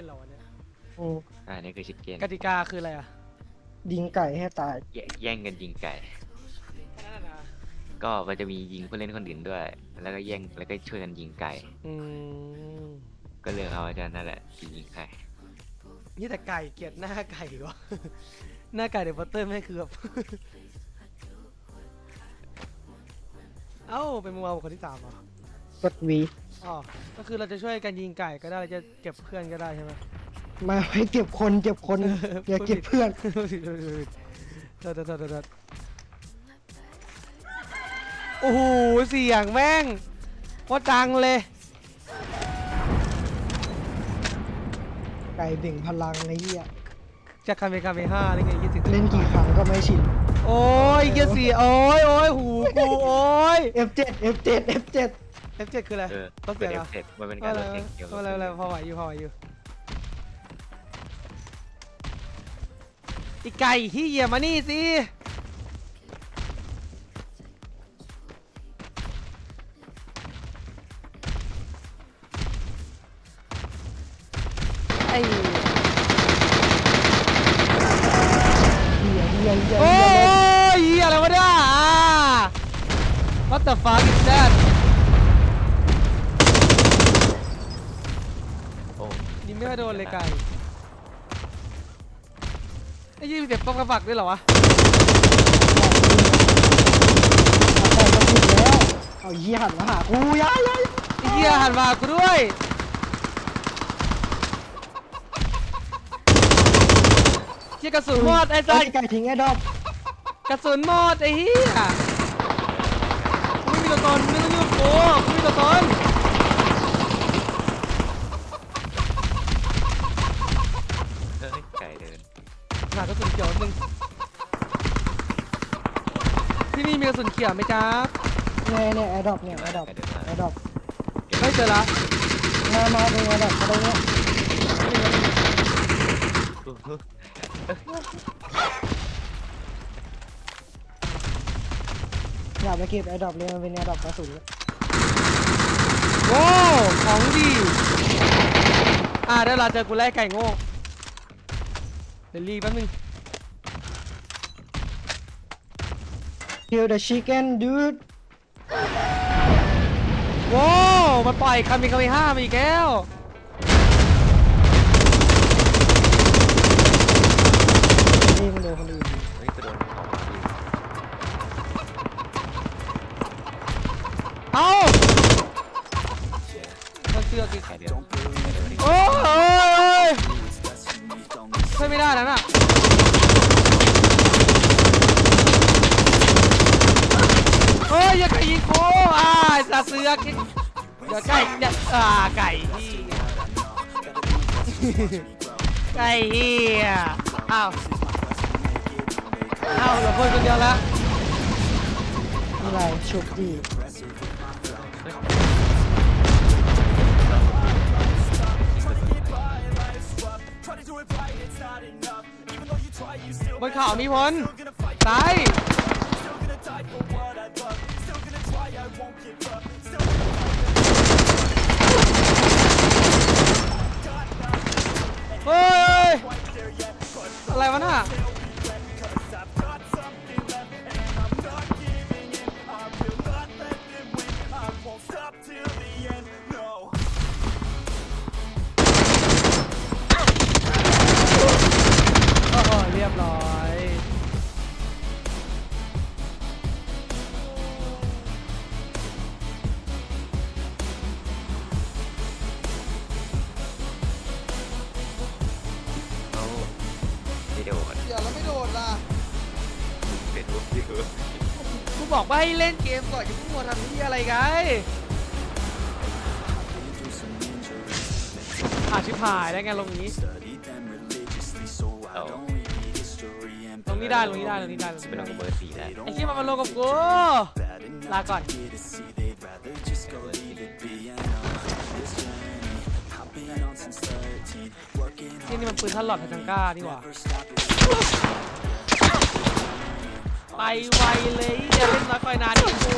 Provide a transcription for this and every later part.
นเหรอวะเนี่ยอืมอ่านี่คือชิคเก้นกติกาคืออะไรอะยิงไก่ให้ตาย แยแย่งกันยิงไก่ แค่นั้นนะ ก็มันจะมียิงผู้เล่นคนอื่นด้วย แล้วก็แย่งแล้วก็ช่วยกันยิงไก่ อืมก็เลือกเอาอาจารย์นั่นแหละที่ยิงใครนี่แต่ไก่เกลียดหน้าไก่วะ หน้าไก่เดอะพอตเตอร์ไม่งคือแบบ เอ้าเป็นมุมมองบุคคลที่สามเหรอ กดวี อ๋อก็คือเราจะช่วยกันยิงไก่ก็ได้เราจะเก็บเพื่อนก็ได้ใช่ไหมมาให้เก็บคนเก็บคน อย่าเก็บเพื่อนโทษทีโทษทีโทษทีโทษทีโทษทีโอ้โหเสียงแม่งว่าดังเลย ไก่เบ่งพลังในเหี้ยจากคาเมคาเมห้าอะไรเงี้ยยี่สิบเล่นกี่ครั้งก็ไม่ชิน โอ้ยเยี่ยสี่โอ้ยโอ้ยหูกูโอ้ย F7 F7 F7 F7 คืออะไรเออลดเสีเป็ยนงเอเหรอฟเฟกต์มันเป็นก็การอะไรลดเสียงเกี่ยวก็กับอะไรอะไรพอไหวอยู่พอไหวอยู่อีไก่ที่เหยียบมานี่สิ เสียงป๊อกกระปักด้วยเหรอวะเอาไปก็ผิดแล้วเอาเหี้ยหันมาหากูอยาอยาอยาไอ้เหี้ยหันมากูด้วยเหี้ยกระสุนหมดไอ้สัไอ้สไก่ทิ้งไอ้ดอกกระสุนหมดไอ้เหี้ยกูไม่มีตัวตนไม่ต้องยุ่งกูกูไม่มีตัวตน ขียวไหมจ๊ะเนี่ยเนี่ยไอ้ดอกเนี่ยไอ้ดอกไก่เดินมาไอ้ดอกไม่เจอละมามาเป็นไอ้ดอกอะไรเนี่ยอย่าไปเก็บไอ้ดอกเลยมันเป็นไอ้ดอกกระสุนโว้ของดี อ่าเดี๋ยวเราเจอกูไล่ไก่โง่เดี๋ยวรีแป๊บนึง Kill the chicken dude ว้าวมันปล่อยคามิคามิห้ามาอีกแล้ว เฮียอ้าวอ้าวเหลือคนคนเดียวแล้วนี่ไรชุบดีบนเขามีพลซ้ายเฮ้ย อะไรวะน่ะ เล่นเกมก่อนอย่าเพิ่งมัวทำที่อะไรกันอาชิบหายได้ไงลงนี้เอาลงนี้ได้ลงนี้ได้ลงนี้ได้ลงเป็นนี้ลได้งเบอร์สี่แล้วไอ้ที่มันมาลงกับกูลาก่อนนี่นี่มันปืนทันหลอดทังก้านี่หว่า ไปไวเลยอย่าเล่นน้อยคอยนานนี่กู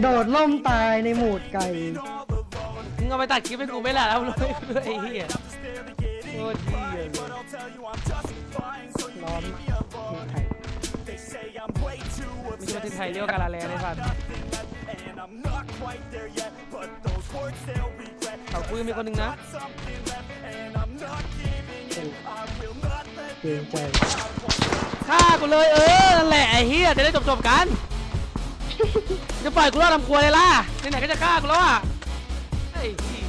โดโดดล่มตายในหมูดไก่ มึงเอาไปตัดคลิปให้กูไม่ละแล้วเลยด้วยไอ้เหี้ยโคตรเหี้ยเลยร้อนทีไทยมีประเทศไทยเรียกว่าการาแลเลยสัตว์เขาคุยมีคนหนึ่งนะ เกรงใจฆ่ากูเลยเออนั่นแหละไอ้เฮียจะได้จบจบๆกัน จะปล่อยกูรอดทำครัวเลยล่ะไหนๆก็จะฆ่ากูแล้วอะไอ้เหี้ย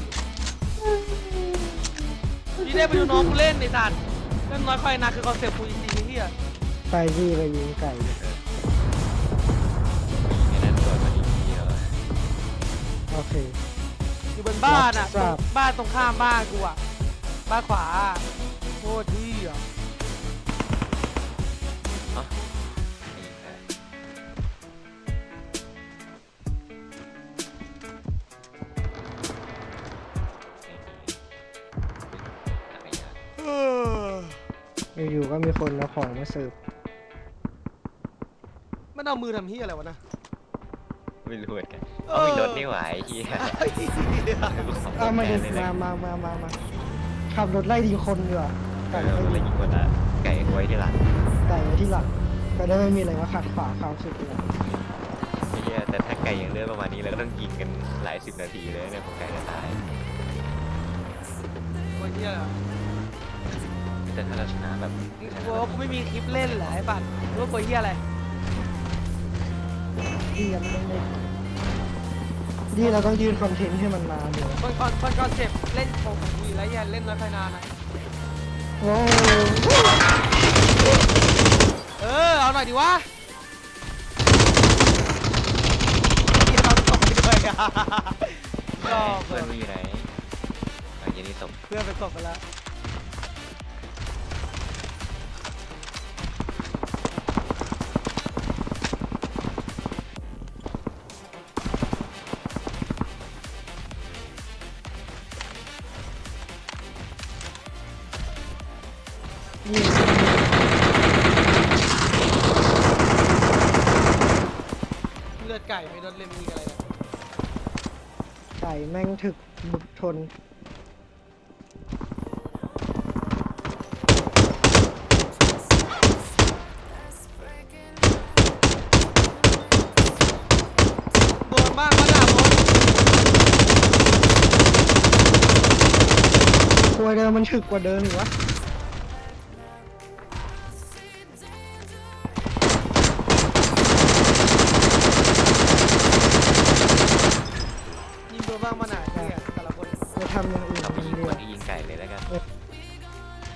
พี่ได้ไปดูน้องกูเล่นไอ้สัตว์เล่นน้อยไฟนาคือคอนเซ็ปต์กูจริงๆไอ้เฮียไปที่ไปยิงไก่ในนั้นตัวมันดีเดียวโอเค อยู่บนบ้านอะรับทราบตรงบ้านตรงข้ามบ้านกูอะบ้านขวาอะโคตรเฮีย อยู่ๆก็มีคนเอาของมาเสิร์ฟมันเอามือทำเฮียอะไรวะนะ ไม่รู้เหมือนกันเอามีรถนี่หว่าไอ้เหี้ยเอามาดิมามามามามาขับรถไล่ดีคนดีกว่าไก่ไก่อะไรไล่ยิงคนละไก่ไว้ที่หลังไก่ไว้ที่หลังก็ได้ไม่มีอะไรมาขัดขวางความสุขเลยไอ้เหี้ยแต่ถ้าไก่ยังเลือดประมาณนี้เราก็ต้องยิงกันหลายสิบนาทีเลยเนี่ยผมไก่จะตายโคเฮียเลยแต่ถ้าเราชนะแบบมึงกลัวว่ากูไม่มีคลิปเล่นเหรอไอ้บัตรรู้ว่ากลัวเฮียอะไรที่ยังไม่ได้นี่เราต้องยืนคอนเทนต์ให้มันมาเนี่ยคนก่อนคนก่อนเจ็บเล่นของกูอยู่แล้วอย่าเล่นน้อยไฟนานนะ เออ เอาหน่อยดิวะเหี้ยเราตกไปด้วยอะชอบเพื่อนมึงอยู่ไหนเอาเย็นนี้ศพเพื่อนไปตกไปแล้ว ไม่ลดเล่มมีอะไรนี่ยไก่แม่งถึกบุกทน โดนบ้างมาด่าผมตัวเดิมมันถึกกว่าเดิมอีกวะ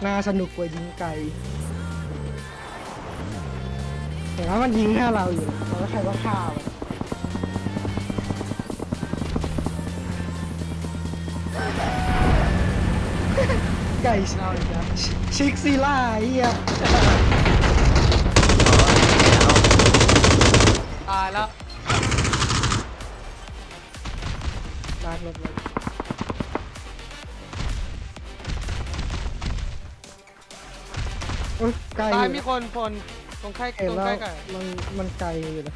น่าสนุกกว่ายิงไก่เห็นว่ามันยิงแค่เราอยู่แล้วใครว่าฆ่ามันไก่เอาอีกแล้วชิกซีล่าไอ้เหี้ยตายแล้วลากรถเลย ไกลตายอยู่มีคนคนตรงใกล้เห็นตรงแล้ใกวล้ไก่มันมันไกลอยู่นะ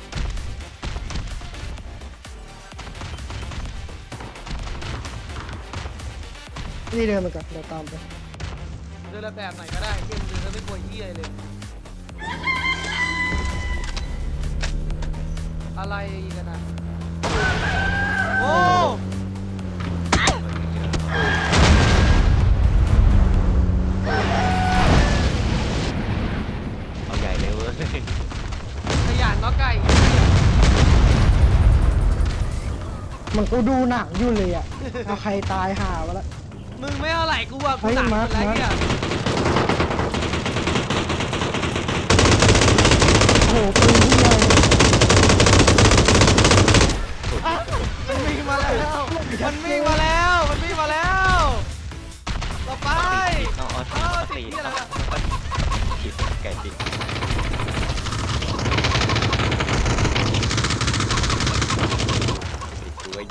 นี่เดินมาก่อนเดี๋ยวตามไปเดินละแบบไหนก็ได้เกมเดินแล้วไม่กลัวเหี้ยเลย อะไรกันนะโอ้ ขยันเนาะไก่มันกูดูหนังอยู่เลยอะเอาใครตายหาวะละมึงไม่เอาไหลกูอะกูเฮ้ยหนักมาร์คแล้วเนี่ยโอ้โหปืนที่ใหญ่มันวิ่งมาแล้ว มันวิ่งมาแล้ว มันวิ่งมาแล้วต่อไปเอาเอาเอาเอาสิ่ตีงที่อะไรนะ ผิดไก่ติด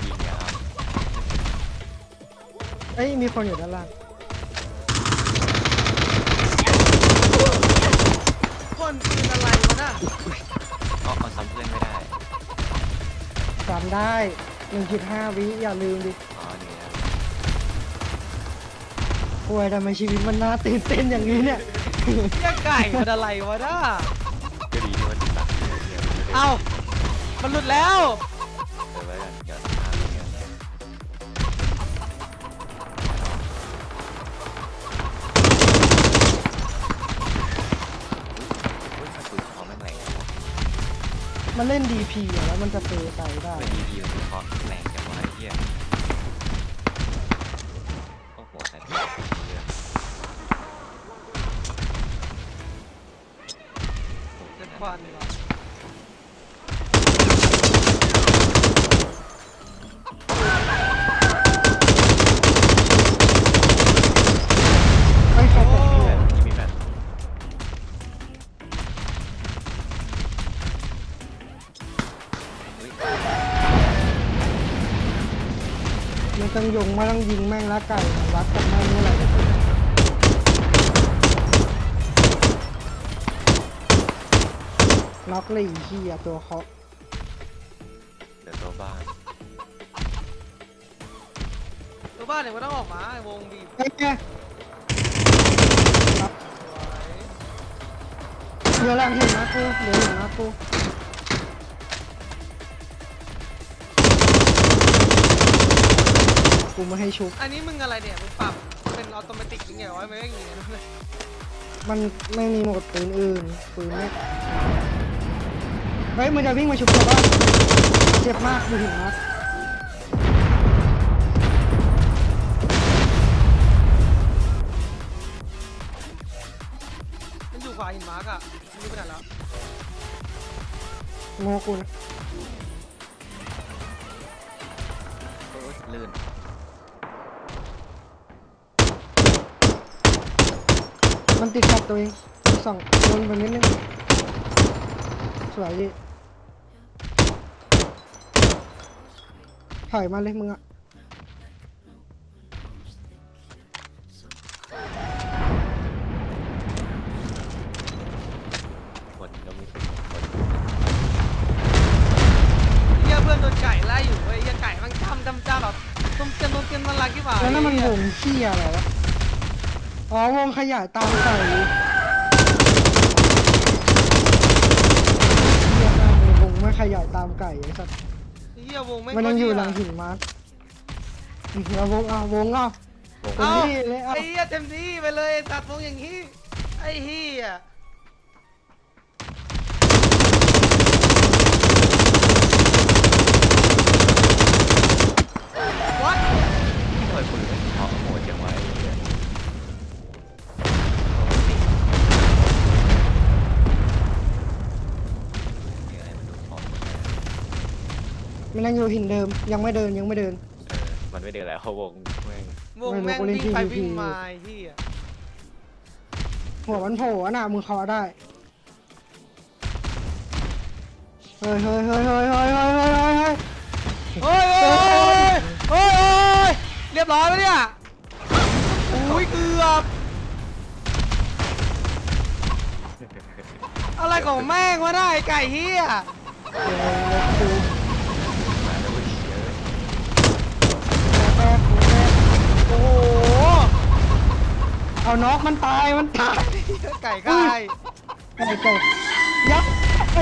กูก็ยิงอะเอ้ยมีคนอยู่ด้านล่างคนปืนอะไรวะน่ะเอาเอาซ้ำเพื่อนไม่ได้ซ้ำได้1.5วิอย่าลืมดิอ๋อนี่นะป่วยทำไมชีวิตมันน่าตื่นเต้นอย่างนี้เนี่ย เหี้ยไก่มันอะไรวะน้าก็ดีที่มันติดตัดเนี่ยมันจะได้เอ้ามันหลุดแล้ว มันเล่น DP อะแล้วมันจะเปย์ไปได้ ไม่ดีดีมันเพราะแรงจังวะไอ้เหี้ยโอ้โหแต่เรื่อง เจ็ดควันดีกว่า ต้องยงมาต้องยิงแม่งละไก่วัดกันแม่งเมื่อไหร่ล็อกเลยอีขี้ยตัวเคาเดี๋ยวตัวบ้านตัวบ้านเนี่ยมันต้องออกมาไอ้วงบีบเอ้ยแกเดี๋ยวแรงเห็นนะกูเดี๋ยวเห็นนะกู กูไม่ให้ชุบ อันนี้มึงอะไรเนี่ยมึงปรับเป็นออโตเมติกยังไงวะไม่ได้อย่างงี้นะมันไม่มีโหมดปืนอื่นปืนไม่เฮ้ยมันจะวิ่งมาชุบตัวบ้านเจ็บมากดูหินนะมันอยู่ขวาหินมาร์กอะมันอยู่ไปไหนแล้วโง่กูนะโอ้ยลื่น มันติดขัดตัวเองสองโดนไปนิดนึงสวยดิถอยมาเลยมึงอะคนก็ไม่ถึงคนเหี้ยเพื่อนโดนไก่ไล่อยู่เว้ยเหี้ยไก่มันจำจำจำแบบต้มเตียนต้มเตียนมันรักที่หว่าแล้วนั่นมันวงขี้อะไรวะ อ๋อวงขยายตามไก่เหี้ยมากเลยวงไม่ขยายตามไก่ไอ้สัสเหี้ยวงไม่มันยังอยู่หลังหิหินมาร์คเอาวงเอาวงเอาวงเต็มเอ้าที่เลยเอาไอ้เหี้ยเต็มที่ไปเลยไอ้ตัดวงอย่างนี้ไอ้เหี้ย มันยังอยู่หินเดิม ยังไม่เดินยังไม่เดินเออมันไม่เดินแล้วเขาวงแม่งวงไม่รู้แม่งกูเล่นวิ่งไป PVP วิ่งมาไอ้เหี้ยหัวมันโผล่อะน่ะมึงเคาะได้ เฮ้ยเฮ้ยเฮ้ยเฮ้ยเฮ้ยเฮ้ยเฮ้ยเฮ้ยเฮ้ยเฮ้ยเฮ้ยเฮ้ยเฮ้ยเรียบร้อยไหมเนี่ยอุ้ยเกือบ อะไรของแม่งวะได้ไก่เหี้ยเดี๋ยวรถกู เอาน็อกมันตายมันตายไก่กายไก่ไก่ยับไอ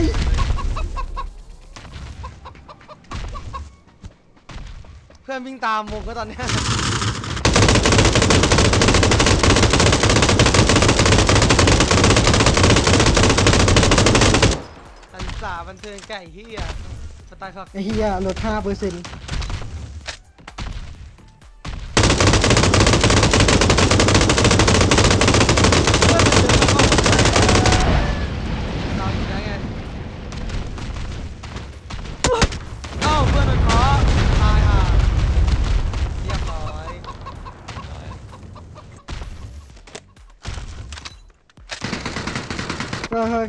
เพื่อนวิ่งตามวงก็ตอนเนี้ยอันสาบันเทิงไก่เหี้ยสไตล์ครับไอ้เฮียลดห้าเปอร์เซ็นต์ เพื่อนมันเดินเข้ามาเราอยู่ได้ไงเอ้าเพื่อนมันเคาะตายห่าเรียบร้อย เฮ้ยเฮ้ย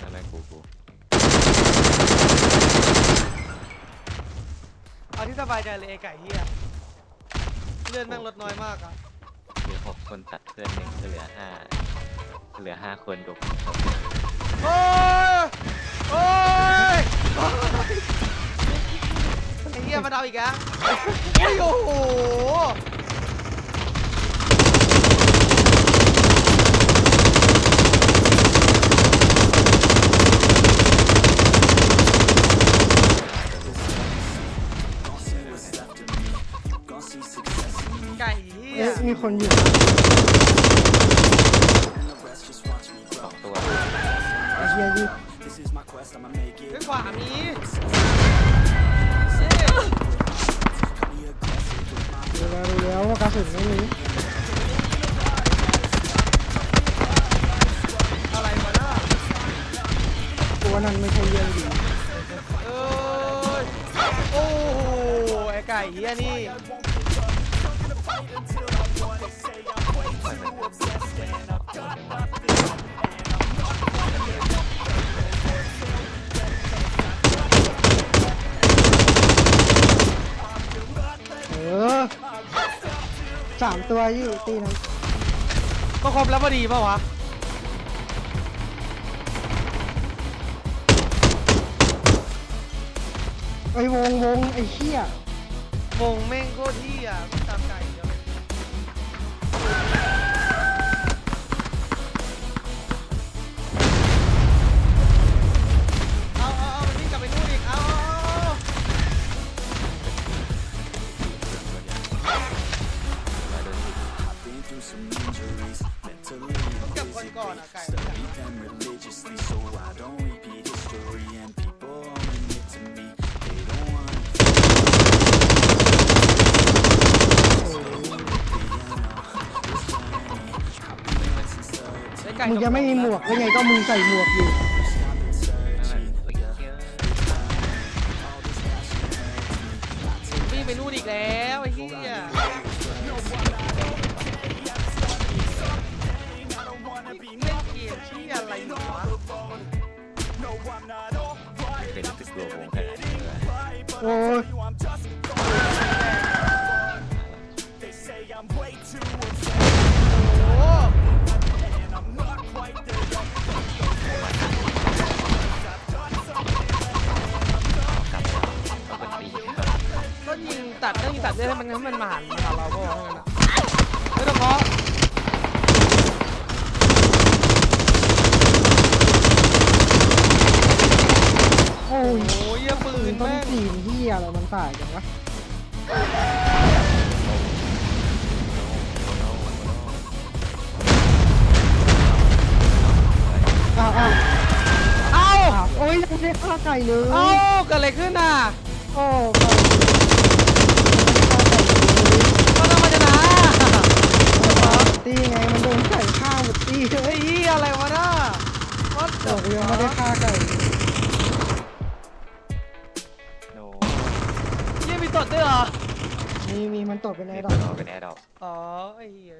นั่นแหละกูกู เอาที่สบายใจเลย ไอ้ไก่เหี้ยเลื่อนแม่งลดน้อยมากอะเหลือหกคนตัดเพื่อนหนึ่งก็เหลือห้าเหลือห้าคนกับโอ้ยโอ้ยโอ้ยไอ้เหี้ยมาเดาอีกอะโอ้ยโอ้โห คนอยู่สองตัวไอ้เฮียยี่เฮ้ยขวามีเอ๊ะดูแล้วดูแล้วว่ากระสุนไม่มีอะไรมาน่ะตัวนั้นไม่ใช่เรื่องดีเอ้ยโอ้โหไอ้ไก่เหี้ยนี่ เออสามตัวยี่ตีนั้นก็ครบแล้วพอดีป่าวะไอ้วงวงไอ้เหี้ยวงแม่งโคตรเหี้ยตามไก่ เมึงจะไม่มีหมวกได้ไงก็มึงใส่หมวกอยู่ ตัดก็ยิงตัดได้ให้มันให้มันมาหันมาหาเราก็ว่างั้นนะไม่ต้องเคาะโอ้ยโอ้ยเหี้ยปืปืนนต้นแม่งสีเหี้ยอะไรมันตายกันวะอ้าวอ้าวเอ้าอ้าวโอ้ยยังไม่ได้ฆ่าไก่เลยเอ้าเกิดอะไรขึ้นน่ะ โอ้ไก่ ตกเป็นไงรีบต่อ ไปนแอร์ดอกอ๋อไอ้เหี้ย